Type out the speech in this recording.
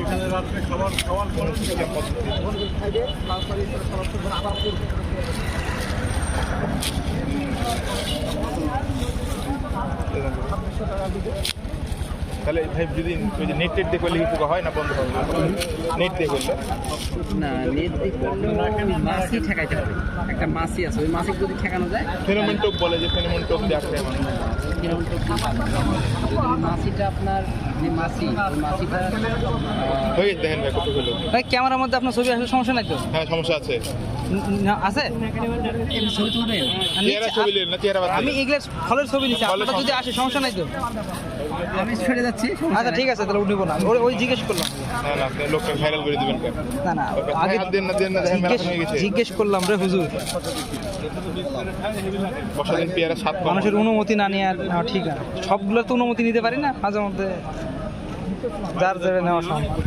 এখানে রাত্রে খাবার খাওয়ার পরে তাহলে ভাই যদি নেট টেট দিয়ে করলে কি পোকা হয় না বন্ধ হবে নেট দিয়ে করলে না নেট দিয়ে করলে ঠেকাইতে হবে। একটা মাছই আছে ওই মাছই যদি ঠেকানো যায় ফেনোমেন টোপ বলে যে ফেনোমেন টোপ দিয়ে আসলে মানুষ মাসিটা। আপনার যে মাছি ওই দেখেন ভাই ক্যামেরার মধ্যে আপনার ছবি আসলে সমস্যা নাই তো? হ্যাঁ সমস্যা আছে। আছে? না? আমি এগুলো ফলের ছবি নিচ্ছি আপনার যদি আসে সমস্যা নাই তো? আমি সরে যাচ্ছি আচ্ছা ঠিক আছে তাহলে উঠবো না ওই- জিজ্ঞেস করলাম। না না আপনি লোকটা ভাইরাল করে দিবেন না না আগে আগে দেন না দেন না জিজ্ঞেস করলাম রে হুজুর। পেয়ারা সাত মানুষের অনুমতি না নিয়ে আর ঠিক আছে। সবগুলোর তো অনুমতি নিতে পারি না মাঝে মধ্যে যার যারা নেওয়া সম্ভব